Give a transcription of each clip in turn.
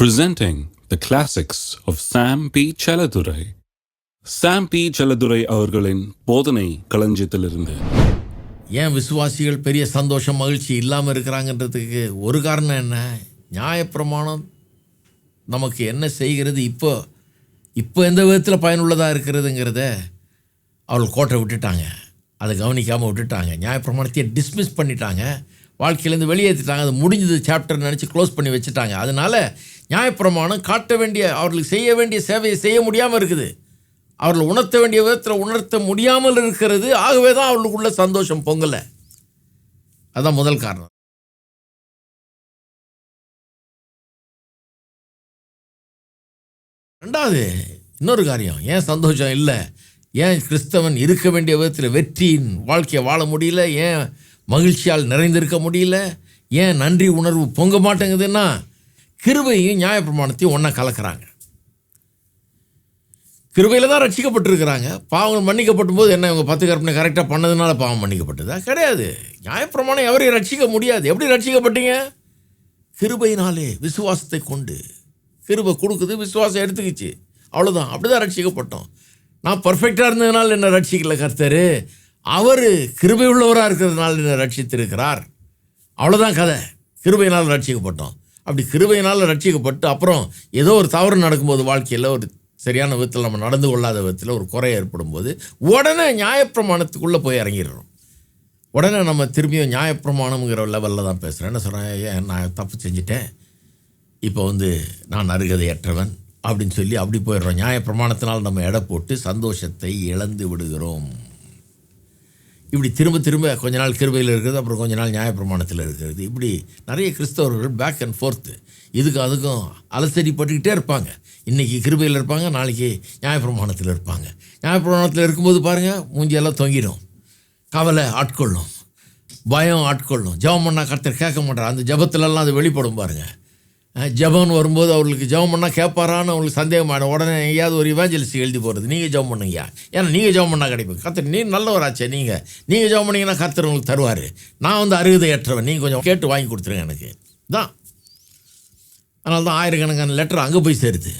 presenting the classics of Sam P. Chaladurai. Sam P Chelladurai அவர்களின் போதனை களஞ்சியத்திலிருந்து. ஏன் விசுவாசிகள் பெரிய சந்தோஷம் மகிழ்ச்சி இல்லாமல் இருக்கிறாங்கன்றதுக்கு ஒரு காரணம் என்ன? நியாயப்பிரமாணம் நமக்கு என்ன செய்கிறது? இப்போ இப்போ எந்த விதத்தில் பயனுள்ளதாக இருக்கிறதுங்கிறத அவள் கோட்டை விட்டுட்டாங்க. அதை கவனிக்காமல் விட்டுட்டாங்க. நியாயப்பிரமாணத்தையே டிஸ்மிஸ் பண்ணிட்டாங்க. வாழ்க்கையிலேருந்து வெளியேற்றிட்டாங்க. அது முடிஞ்சது சாப்டர் நினச்சி க்ளோஸ் பண்ணி வச்சுட்டாங்க. அதனால் நியாயப்பிரமாணம் காட்ட வேண்டிய அவர்களுக்கு செய்ய வேண்டிய சேவையை செய்ய முடியாமல் இருக்குது. அவர்கள் உணர்த்த வேண்டிய விதத்தில் உணர்த்த முடியாமல் இருக்கிறது. ஆகவே தான் அவர்களுக்குள்ள சந்தோஷம் பொங்கலை. அதுதான் முதல் காரணம். ரெண்டாவது இன்னொரு காரியம். ஏன் சந்தோஷம் இல்லை? ஏன் கிறிஸ்தவன் இருக்க வேண்டிய விதத்தில் வெற்றியின் வாழ்க்கையை வாழ முடியல? ஏன் மகிழ்ச்சியால் நிறைந்திருக்க முடியல. ஏன் நன்றி உணர்வு பொங்க மாட்டேங்குதுன்னா கிருபையும் நியாயப்பிரமாணத்தையும் ஒன்றா கலக்கிறாங்க. கிருபையில் தான் ரட்சிக்கப்பட்டிருக்கிறாங்க. பாவங்கள் மன்னிக்கப்படும் போது என்ன இவங்க பத்து கற்பனை கரெக்டாக பண்ணதுனால பாவம் மன்னிக்கப்பட்டதா? கிடையாது. நியாயப்பிரமாணம் எவரையும் ரட்சிக்க முடியாது. எப்படி ரட்சிக்கப்பட்டீங்க? கிருபையினாலே விசுவாசத்தை கொண்டு. கிருபை கொடுக்குது விசுவாசம் எடுத்துக்கிச்சு. அவ்வளோதான் அப்படி தான் ரட்சிக்கப்பட்டோம். நான் பர்ஃபெக்டாக இருந்ததுனால என்ன ரட்சிக்கல கர்த்தர்? அவர் கிருபை உள்ளவராக இருக்கிறதுனால என்னை ரட்சித்திருக்கிறார். அவ்வளோதான் கதை. கிருபையினால் ரட்சிக்கப்பட்டோம். அப்படி கிருபையினால் ரட்சிக்கப்பட்டு அப்புறம் ஏதோ ஒரு தவறு நடக்கும்போது வாழ்க்கையில் ஒரு சரியான விதத்தில் நம்ம நடந்து கொள்ளாத விதத்தில் ஒரு குறை ஏற்படும் போது உடனே நியாயப்பிரமாணத்துக்குள்ளே போய் இறங்கிடுறோம். உடனே நம்ம திரும்பியும் நியாயப்பிரமாணம்ங்கிற லெவலில் தான் பேசுகிறேன் என்ன சொல்கிறேன் ஏன் நான் தப்பு செஞ்சுட்டேன். இப்போ வந்து நான் அருகதையற்றவன் அப்படின்னு சொல்லி அப்படி போயிடுறோம். நியாயப்பிரமாணத்தினால் நம்ம எடை போட்டு சந்தோஷத்தை இழந்து விடுகிறோம். இப்படி திரும்ப திரும்ப கொஞ்ச நாள் கிருபையில் இருக்கிறது அப்புறம் கொஞ்ச நாள் நியாயப்பிரமாணத்தில் இருக்கிறது இப்படி நிறைய கிறிஸ்தவர்கள் பேக் அண்ட் ஃபோர்த்து இதுக்கும் அதுக்கும் அலசரிப்பட்டுக்கிட்டே இருப்பாங்க. இன்றைக்கி கிருபையில் இருப்பாங்க நாளைக்கு நியாயப்பிரமாணத்தில் இருப்பாங்க. நியாயப்பிரமாணத்தில் இருக்கும்போது பாருங்கள் மூஞ்சியெல்லாம் தொங்கிடும். கவலை ஆட்கொள்ளும். பயம் ஆட்கொள்ளும். ஜெபம் பண்ணால் கர்த்தர் கேட்க மாட்டார். அந்த ஜபத்துலலாம் அது வெளிப்படும் பாருங்கள் ஜபம்னு வரும்போது அவர்களுக்கு ஜெபம் பண்ணால் கேட்பாரான்னு அவங்களுக்கு சந்தேகமாயிடும் உடனே எங்கேயாவது ஒரு இவாஞ்சலிஸ்ட் எழுதி போகிறது நீங்கள் ஜெபம் பண்ணுங்கய்யா. ஏன்னா நீங்கள் ஜெபம் பண்ணால் கிடைக்கும். கர்த்தர் நீ நல்லவராச்சே நீங்கள் நீங்கள் ஜெபம் பண்ணிங்கன்னா கத்தர் உங்களுக்கு தருவார். நான் வந்து அருகதையற்றவன். நீங்கள் கொஞ்சம் கேட்டு வாங்கி கொடுத்துருங்க எனக்கு. தான் அதனால தான் ஆயிரக்கணக்கான லெட்டர் அங்கே போய் சேருது.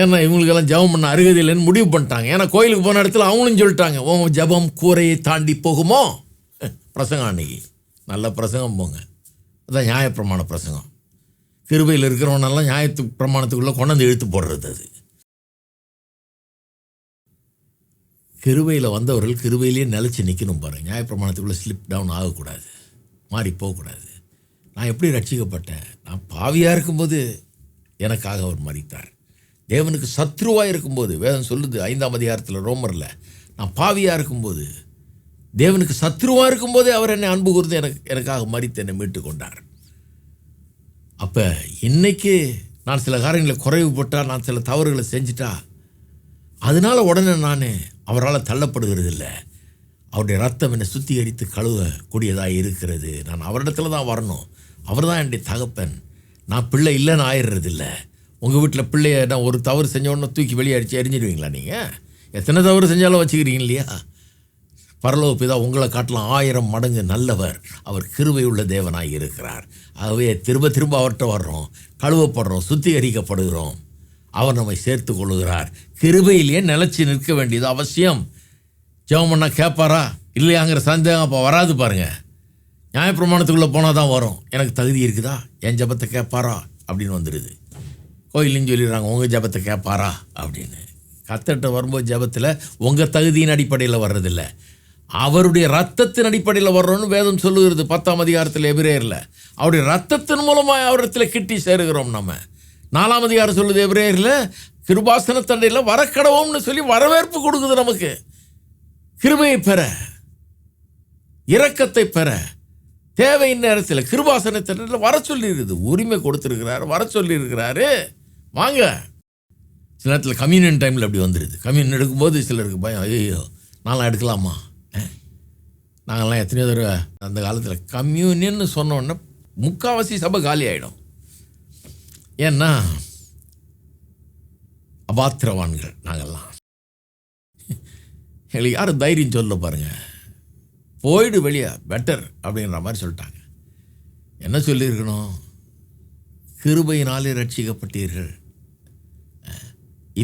ஏன்னா இவங்களுக்கெல்லாம் ஜெபம் பண்ண அருகதை இல்லைன்னு முடிவு பண்ணிட்டாங்க. ஏன்னா கோயிலுக்கு போன இடத்துல அவங்களும் சொல்லிட்டாங்க உன் ஜெபம் கூரையை தாண்டி போகுமோ? பிரசங்கம் அன்னைக்கு. நல்ல பிரசங்கம் போங்க. அதான் நியாயப்பிரமாண பிரசங்கம். கிருபையில் இருக்கிறவனெல்லாம் நியாயத்து பிரமாணத்துக்குள்ளே கொண்டாந்து இழுத்து போடுறது அது. கிருபையில் வந்தவர்கள் கிருபையிலேயே நிலச்சி நிற்கணும் பாருங்கள் நியாயப்பிரமாணத்துக்குள்ளே ஸ்லிப் டவுன் ஆகக்கூடாது. மாறி போகக்கூடாது. நான் எப்படி ரட்சிக்கப்பட்டேன்? நான் பாவியாக இருக்கும்போது எனக்காக அவர் மறித்தார் தேவனுக்கு சத்ருவாக இருக்கும்போது வேதம் சொல்லுது ஐந்தாம் அதிகாரத்தில் ரோமரில் நான் பாவியாக இருக்கும்போது தேவனுக்கு சத்ருவாக இருக்கும்போதே அவர் என்னை அன்பு கூர்ந்து எனக்கு எனக்காக மறித்து என்னை மீட்டு கொண்டார் அப்போ இன்னைக்கு நான் சில காரியங்களை குறைவுபட்டால் நான் சில தவறுகளை செஞ்சிட்டா அதனால உடனே நான் அவரால் தள்ளப்படுகிறது இல்லை அவருடைய ரத்தம் என்னை சுத்திகரித்து கழுவக்கூடியதாக இருக்கிறது. நான் அவரிடத்துல தான் வரணும். அவர் தான் என்னுடைய தகப்பன். நான் பிள்ளை இல்லைன்னு ஆயிடுறதில்ல. உங்கள் வீட்டில் பிள்ளைய நான் ஒரு தவறு செஞ்ச உடனே தூக்கி வெளியே அடித்து எரிஞ்சிடுவீங்களா நீங்கள் எத்தனை தவறு செஞ்சாலும் வச்சுக்கிறீங்க இல்லையா? பரலோக பிதா உங்களை காட்டலாம் ஆயிரம் மடங்கு நல்லவர். அவர் கிருவையுள்ள தேவனாக தேவனாய் இருக்கிறார். ஆகவே திரும்ப திரும்ப அவர்கிட்ட வர்றோம். கழுவப்படுறோம் சுத்திகரிக்கப்படுகிறோம். அவர் நம்மை சேர்த்து கொள்கிறார் கிருபையிலேயே நிலச்சி நிற்க வேண்டியது அவசியம். ஜெபம் பண்ணால் கேட்பாரா? இல்லையாங்கிற சந்தேகம் அப்போ வராது பாருங்கள் நியாயப்பிரமாணத்துக்குள்ளே போனால் தான் வரும். எனக்கு தகுதி இருக்குதா? என் ஜபத்தை கேட்பாரா? அப்படின்னு வந்துடுது கோயிலுன்னு சொல்லிடுறாங்க உங்கள் ஜபத்தை கேட்பாரா? அப்படின்னு. கத்தட்ட வரும்போது ஜபத்தில் உங்கள் தகுதியின் அடிப்படையில் வர்றதில்ல. அவருடைய ரத்தத்தின் அடிப்படையில் வர்றோம்னு வேதம் சொல்லுகிறது பத்தாம் அதிகாரத்தில் எபிரேயரில். அவருடைய ரத்தத்தின் மூலமாக அவரிடத்தில் கிட்டி சேருகிறோம் நம்ம நாலாம் அதிகாரம் சொல்லுது எபிரேயரில் கிருபாசன தண்டையில் வரக்கடவோம்னு சொல்லி வரவேற்பு கொடுக்குது நமக்கு. கிருபையை பெற இரக்கத்தை பெற தேவையின் நேரத்தில் கிருபாசன தண்டையில் வர சொல்லியிருக்குது. உரிமை கொடுத்துருக்கிறார் வர சொல்லியிருக்கிறாரு. வாங்க. சில நேரத்தில் கம்யூனியன் டைமில் அப்படி வந்துடுது கம்யூனியன் எடுக்கும்போது சிலருக்கு பயம் ஐயோ நான்லாம் எடுக்கலாமா? நாங்கள்லாம் எத்தனையோ தடவை அந்த காலத்தில் கம்யூனியன்னு சொன்னோன்னே முக்கால்வாசி முக்காவாசி சபை காலி ஆகிடும் ஏன்னா அபாத்திரவான்கள் நாங்கள்லாம். எங்களுக்கு யாரும் தைரியம் சொல்ல பாருங்கள் போயிடு வெளியே பெட்டர் அப்படிங்கிற மாதிரி சொல்லிட்டாங்க. என்ன சொல்லியிருக்கணும்? கிருபையினாலே ரட்சிக்கப்பட்டீர்கள்.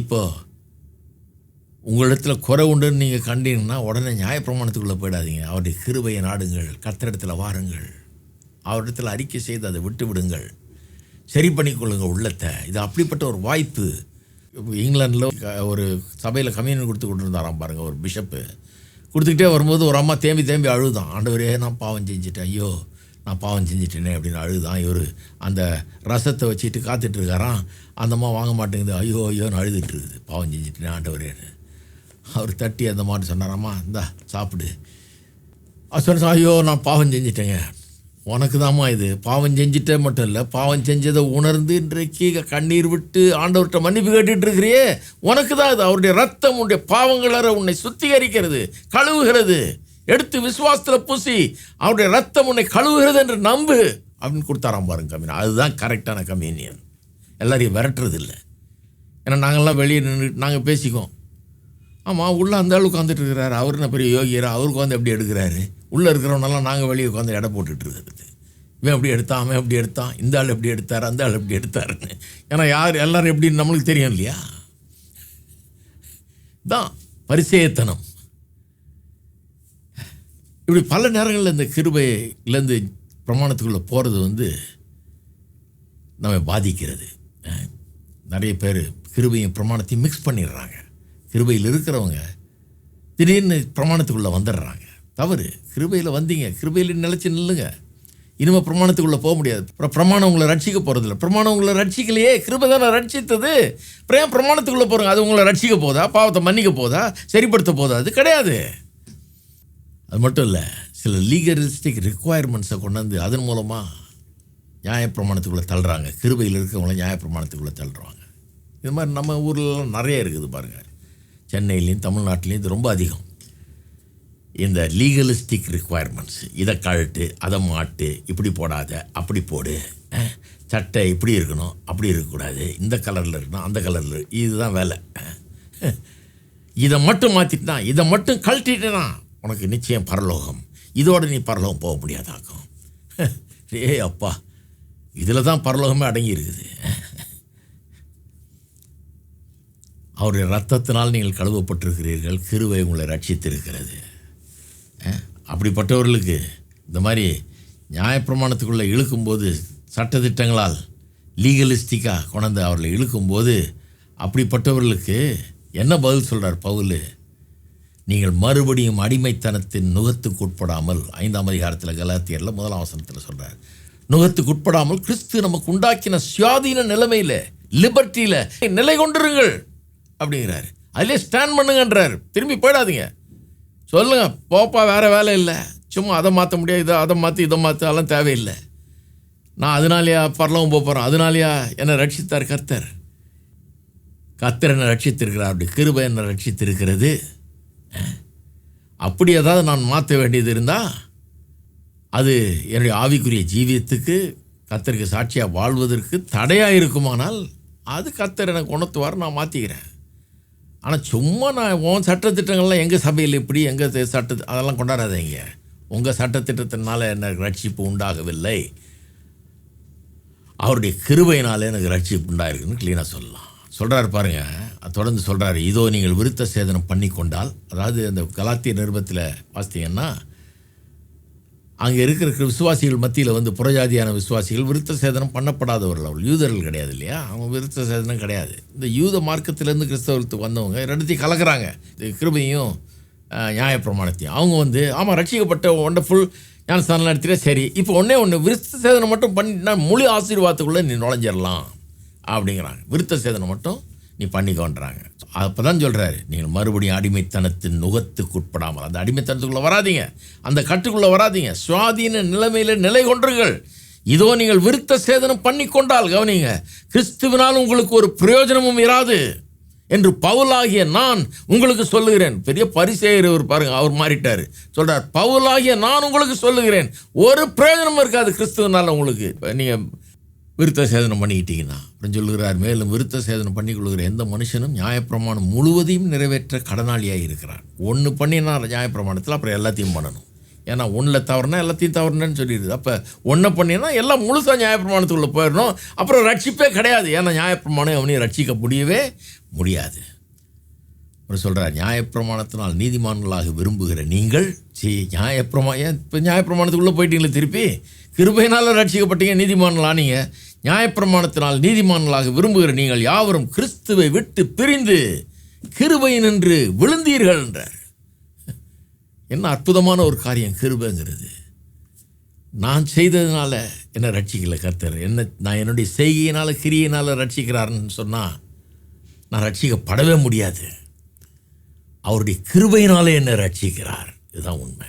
இப்போது உங்களிடத்தில் குறை உண்டுன்னு நீங்கள் கண்டீங்கன்னா உடனே நியாயப்பிரமாணத்துக்குள்ளே போயிடாதீங்க. அவருடைய கிருபையை நாடுங்கள். கர்த்தரிடத்தில் வாருங்கள். அவரிடத்தில் அறிக்கை செய்து அதை விட்டு விடுங்கள். சரி பண்ணிக்கொள்ளுங்கள் உள்ளத்தை. இது அப்படிப்பட்ட ஒரு வாய்ப்பு. இங்கிலாண்டில் ஒரு சபையில் கம்யூனியன் கொடுத்து கொடுத்துருந்தாராம் பாருங்கள் ஒரு பிஷப்பு. கொடுத்துக்கிட்டே வரும்போது ஒரு அம்மா தேம்பி தேம்பி அழுதான். ஆண்டவரே நான் பாவம் செஞ்சுட்டேன். ஐயோ நான் பாவம் செஞ்சுட்டேனே அப்படின்னு அழுதான். இவர் அந்த ரசத்தை வச்சுட்டு காத்துட்டு இருக்காராம். வாங்க மாட்டேங்குது. ஐயோ ஐயோன்னு அழுதுட்டு இருக்குது. பாவம் செஞ்சுட்டேனே ஆண்டவரேன்னு. அவர் தட்டி அந்த மாதிரி சொன்னாராம்மா இந்தா சாப்பிடு. அவர் ஐயோ நான் பாவம் செஞ்சிட்டேங்க. உனக்கு தாம்மா இது. பாவம் செஞ்சிட்டே மட்டும் இல்லை பாவம் செஞ்சதை உணர்ந்து இன்றைக்கு கண்ணீர் விட்டு ஆண்டவர்கிட்ட மன்னிப்பு கேட்டுட்டு இருக்கிறியே உனக்கு தான் இது. அவருடைய ரத்தம் உன்னுடைய பாவங்களார உன்னை சுத்திகரிக்கிறது கழுவுகிறது. எடுத்து விசுவாசத்தில் பூசி அவருடைய ரத்தம் உன்னை கழுவுகிறது என்று நம்பு. அப்படின்னு கொடுத்தாராம் பாருங்க கம்யூனியன் அதுதான் கரெக்டான கம்யூனியன். எல்லாரையும் விரட்டுறது இல்லை ஏன்னா நாங்கள்லாம் வெளியே நின்று நாங்கள் பேசிக்குவோம். ஆமாம் உள்ளே அந்த ஆள் உட்காந்துட்டு இருக்கிறாரு அவர் என்ன பெரிய யோகியரா? அவர் உட்காந்து எப்படி எடுக்கிறாரு? உள்ளே இருக்கிறவனெல்லாம் நாங்கள் வெளியே உட்காந்து எடை போட்டுட்டு இருக்கிறது இவன் எப்படி எடுத்தான்? அவன் எப்படி எடுத்தான்? இந்த ஆள் எப்படி எடுத்தார்? அந்த ஆள் எப்படி எடுத்தாருன்னு. ஏன்னா யார் எல்லாரும் எப்படின்னு நம்மளுக்கு தெரியும் இல்லையா? தான் பரிசேத்தனம். இப்படி பல நேரங்களில் இந்த கிருபையிலேருந்து பிரமாணத்துக்குள்ளே போகிறது வந்து நம்மை பாதிக்கிறது. நிறைய பேர் கிருபையும் பிரமாணத்தையும் மிக்ஸ் பண்ணிடுறாங்க. கிருபையில் இருக்கிறவங்க திடீர்னு பிரமாணத்துக்குள்ளே வந்துடுறாங்க. தவறு. கிருபையில் வந்தீங்க. கிருபையில் நிலச்சி நில்லுங்க. இனிமேல் பிரமாணத்துக்குள்ளே போக முடியாது. அப்புறம் பிரமாணம் உங்களை ரட்சிக்க போகிறதில்ல பிரமாணம் உங்களை ரட்சிக்கலையே. கிருபை தானே ரட்சித்தது. அப்புறம் பிரமாணத்துக்குள்ளே போகிறோங்க அது உங்களை ரட்சிக்க போதா? பாவத்தை மன்னிக்க போதா? சரிப்படுத்த போதா? அது கிடையாது. அது மட்டும் இல்லை சில லீகலிஸ்டிக் ரிக்குவயர்மெண்ட்ஸை கொண்டாந்து அதன் மூலமாக நியாயப்பிரமாணத்துக்குள்ளே தள்ளுறாங்க. கிருபையில் இருக்கிறவங்கள நியாயப்பிரமாணத்துக்குள்ளே தள்ளுறாங்க. இது மாதிரி நம்ம ஊர்லலாம் நிறைய இருக்குது பாருங்கள் சென்னையிலையும் தமிழ்நாட்டிலையும் இது ரொம்ப அதிகம். இந்த லீகலிஸ்டிக் ரிக்குவயர்மெண்ட்ஸ் இதை கழட்டு அதை மாட்டு இப்படி போடாத அப்படி போடு சட்டை இப்படி இருக்கணும் அப்படி இருக்கக்கூடாது இந்த கலரில் இருக்கணும் அந்த கலரில் இதுதான் வேலை இதை மட்டும் மாற்றிட்டா இதை மட்டும் கழட்டிட்டேனா உனக்கு நிச்சயம் பரலோகம். இதோட நீ பரலோகம் போக முடியாதாக்கும். ஏ அப்பா இதில் தான் பரலோகமே அடங்கி இருக்குது அவருடைய ரத்தத்தினால் நீங்கள் கழுவப்பட்டிருக்கிறீர்கள் கிருவை உங்களை ரட்சித்திருக்கிறது அப்படிப்பட்டவர்களுக்கு இந்த மாதிரி நியாயப்பிரமாணத்துக்குள்ளே இழுக்கும்போது சட்டத்திட்டங்களால் லீகலிஸ்டிக்காக கொண்டாந்து அவர்களை இழுக்கும்போது அப்படிப்பட்டவர்களுக்கு என்ன பதில் சொல்கிறார் பவுல்? நீங்கள் மறுபடியும் அடிமைத்தனத்தின் நுகத்துக்கு உட்படாமல் ஐந்தாம் அதிகாரத்தில் கலாத்தியரில் முதலாம் வசனத்தில் சொல்கிறார் நுகத்துக்கு உட்படாமல் கிறிஸ்து நமக்கு உண்டாக்கின சுயாதீன நிலைமையில் லிபர்ட்டியில் நிலை கொண்டிருங்கள். அப்படிங்கிறாரு. அதிலே ஸ்டாண்ட் பண்ணுங்கன்றார். திரும்பி போயிடாதீங்க. சொல்லுங்க போப்பா வேற வேலை இல்லை. சும்மா அதை மாற்ற முடியாது இதை அதை மாற்றி இதை மாற்ற அதெல்லாம் தேவையில்லை. நான் அதனாலையா பரலவும் போக போகிறேன் அதனாலயா என்னை ரட்சித்தார் கர்த்தர்? கர்த்தர் என்னை ரட்சித்திருக்கிறார் அப்படி கிருபை என்னை ரட்சித்திருக்கிறது. அப்படி ஏதாவது நான் மாற்ற வேண்டியது இருந்தால் அது என்னுடைய ஆவிக்குரிய ஜீவியத்துக்கு கத்தருக்கு சாட்சியாக வாழ்வதற்கு தடையாக இருக்குமானால் அது கத்தர் எனக்கு உணர்த்துவார் நான் மாற்றிக்கிறேன் ஆனால் சும்மா நான் உன் சட்டத்திட்டங்கள்லாம் எங்கள் சபையில் இப்படி எங்கள் சட்ட அதெல்லாம் கொண்டாடாதீங்க. உங்கள் சட்டத்திட்டத்தினால எனக்கு ரட்சிப்பு உண்டாகவில்லை. அவருடைய கிருபையினாலே எனக்கு ரட்சிப்பு உண்டாயிருக்குன்னு க்ளீனாக சொல்லலாம். சொல்கிறாரு பாருங்கள் தொடர்ந்து சொல்கிறாரு இதோ நீங்கள் விருத்த சேதனம் பண்ணி கொண்டால் அதாவது அந்த கலாத்திய நிருபத்தில் பார்த்தீங்கன்னா அங்கே இருக்கிற விசுவாசிகள் மத்தியில் வந்து புறஜாதியான விசுவாசிகள் விருத்த சேதனம் பண்ணப்படாதவர்கள் அவர்கள். யூதர்கள் கிடையாது இல்லையா? அவங்க விருத்த சேதனம் கிடையாது. இந்த யூத மார்க்கத்திலேருந்து கிறிஸ்தவத்துக்கு வந்தவங்க ரெண்டுத்தையும் கலக்கிறாங்க. இந்த கிருபையும் நியாயப்பிரமாணத்தையும். அவங்க வந்து ஆமாம் ரட்சிக்கப்பட்ட ஒண்டர்ஃபுல் ஞானஸ்தானம் நடத்திட்டே சரி. இப்போ ஒன்றே ஒன்று விருத்த சேதனம் மட்டும் பண்ணிட்டுனா முழு ஆசீர்வாதத்துக்குள்ளே நீ நுழைஞ்சிடலாம் அப்படிங்கிறாங்க. விருத்த சேதனம் மட்டும் நீ பண்ணிக்கோன்றாங்க. அப்போ தான் சொல்கிறாரு நீங்கள் மறுபடியும் அடிமைத்தனத்தின் நுகத்துக்கு உட்படாமல் அந்த அடிமைத்தனத்துக்குள்ளே வராதீங்க. அந்த கட்டுக்குள்ளே வராதீங்க. சுவாதீன நிலைமையில் நிலை கொன்றுங்கள். இதோ நீங்கள் விருத்த சேதனம் பண்ணி கொண்டால் கவனிங்க கிறிஸ்துவினால் உங்களுக்கு ஒரு பிரயோஜனமும் இராது என்று பவுலாகிய நான் உங்களுக்கு சொல்லுகிறேன். பெரிய பரிசெயர் இவர் பாருங்க அவர் மாறிட்டார். சொல்கிறார் பவுலாகிய நான் உங்களுக்கு சொல்லுகிறேன். ஒரு பிரயோஜனமும் இருக்காது கிறிஸ்துவனால் உங்களுக்கு. இப்போ நீங்கள் விருத்த சேதனம் பண்ணிக்கிட்டீங்கன்னா அப்படின்னு சொல்லுகிறார். மேலும் விருத்த சேதனம் பண்ணி கொள்கிற எந்த மனுஷனும் நியாயப்பிரமாணம் முழுவதையும் நிறைவேற்ற கடனாளியாக இருக்கிறான். ஒன்று பண்ணினா நியாயப்பிரமாணத்தில் அப்புறம் எல்லாத்தையும் பண்ணணும். ஏன்னா ஒன்றில் தவறுனா எல்லாத்தையும் தவறுனேன்னு சொல்லிடுது. அப்போ ஒன்றை பண்ணினா எல்லாம் முழுசாக நியாயப்பிரமாணத்துக்குள்ளே போயிடணும். அப்புறம் ரட்சிப்பே கிடையாது. ஏன்னா நியாயப்பிரமாணம் அவனையும் ரட்சிக்க முடியவே முடியாது. அவர் சொல்கிறார் நியாயப்பிரமாணத்தினால் நீதிமான்களாக விரும்புகிற நீங்கள் சரி நியாயப்பிரமா ஏன் இப்போ நியாயப்பிரமாணத்துக்குள்ளே போயிட்டீங்களே திருப்பி? கிருபையினால் ரட்சிக்கப்பட்டீங்க நீதிமான்களானீங்க நியாயப்பிரமாணத்தினால் நீதிமான்களாக விரும்புகிற நீங்கள் யாவரும் கிறிஸ்துவை விட்டு பிரிந்து கிருபை நின்று விழுந்தீர்கள் என்றார். என்ன அற்புதமான ஒரு காரியம் கிருபைங்கிறது. நான் செய்ததுனால என்ன ரட்சிக்கல கர்த்தர். என்ன நான் என்னுடைய செய்கையினால் கிரியினால் ரட்சிக்கிறாருன்னு சொன்னால் நான் ரட்சிக்கப்படவே முடியாது. அவருடைய கிருபையினாலே என்னை ரட்சிக்கிறார். இதுதான் உண்மை.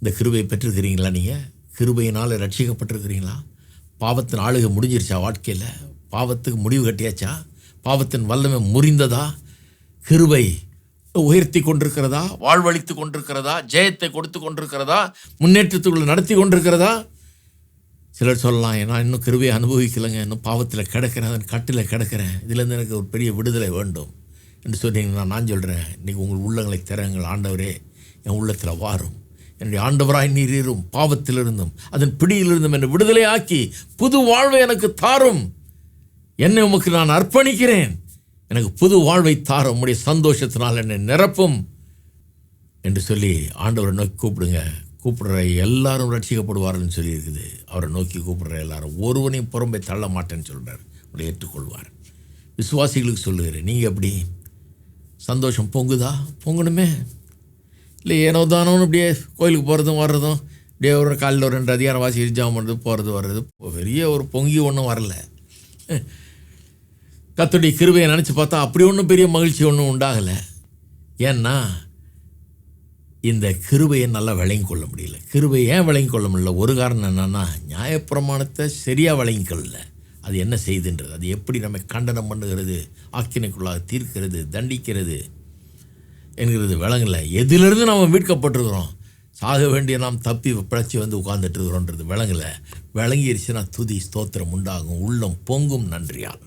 இந்த கிருபையை பெற்றிருக்கிறீங்களா நீங்கள் கிருபையினால் ரட்சிக்கப்பட்டிருக்கிறீங்களா? பாவத்தின் ஆளுகை முடிஞ்சிருச்சா வாழ்க்கையில்? பாவத்துக்கு முடிவு கட்டியாச்சா? பாவத்தின் வல்லமை முறிந்ததா? கிருபை உயர்த்தி கொண்டிருக்கிறதா? வாழ்வழித்து கொண்டிருக்கிறதா? ஜெயத்தை கொடுத்து கொண்டிருக்கிறதா? முன்னேற்றத்துக்குள்ள நடத்தி கொண்டிருக்கிறதா? சிலர் சொல்லலாம் நான் இன்னும் கிருபையை அனுபவிக்கலைங்க. இன்னும் பாவத்தில் கிடக்கிறேன். அதன் கட்டில் கிடக்கிறேன். இதுலேருந்து எனக்கு ஒரு பெரிய விடுதலை வேண்டும். என்று சொன்னீங்கன்னா நான் சொல்கிறேன் இன்றைக்கி உங்கள் உள்ளங்களை திறங்கள் ஆண்டவரே என் உள்ளத்தில் வாரும். என்னுடைய ஆண்டவராய் நீர் இரும் பாவத்திலிருந்தும் அதன் பிடியிலிருந்தும் என்னை விடுதலை ஆக்கி புது வாழ்வை எனக்கு தாரும். என்னை உமக்கு நான் அர்ப்பணிக்கிறேன். எனக்கு புது வாழ்வை தாரும். உம்முடைய சந்தோஷத்தினால் என்னை நிரப்பும் என்று சொல்லி ஆண்டவரை நோக்கி கூப்பிடுங்க. கூப்பிடுற எல்லாரும் ரட்சிக்கப்படுவார்கள்னு சொல்லியிருக்குது. அவரை நோக்கி கூப்பிடுற எல்லாரும் ஒருவனையும் புறம்பை தள்ள மாட்டேன்னு சொல்கிறார் உங்களை ஏற்றுக்கொள்வார். விசுவாசிகளுக்கு சொல்லுகிறேன் நீங்கள் எப்படி? சந்தோஷம் பொங்குதா? பொங்கணுமே. இல்லை ஏனோ தானோன்னு அப்படியே கோயிலுக்கு போகிறதும் வர்றதும் அப்படியே ஒரு காலையில் ஒரு ரெண்டு அதிகாரம் வாசி ஜாம் பண்ணுறது போகிறது வர்றது. பெரிய ஒரு பொங்கி ஒன்றும் வரல. கத்துடைய கிருபையை நினச்சி பார்த்தா அப்படி ஒன்றும் பெரிய மகிழ்ச்சி ஒன்றும் உண்டாகலை. ஏன்னா இந்த கிருபையை நல்லா விளங்கி கொள்ள முடியல. கிருபை ஏன் விளங்கி கொள்ள முடியல? ஒரு காரணம் என்னென்னா நியாயப்பிரமாணத்தை சரியாக விளங்கி கொள்ளல. அது என்ன செய்துன்றது? அது எப்படி நம்ம கண்டனம் பண்ணுகிறது? ஆக்கினைக்குள்ளாக தீர்க்கிறது? தண்டிக்கிறது? என்கிறது விளங்கலை எதிலிருந்து நம்ம மீட்கப்பட்டிருக்கிறோம்? சாக வேண்டிய நாம் தப்பி பிழைச்சி வந்து உட்கார்ந்துட்டு இருக்கிறோன்றது விளங்கலை விளங்கிருச்சுன்னா துதி ஸ்தோத்திரம் உண்டாகும். உள்ளம் பொங்கும் நன்றியால்.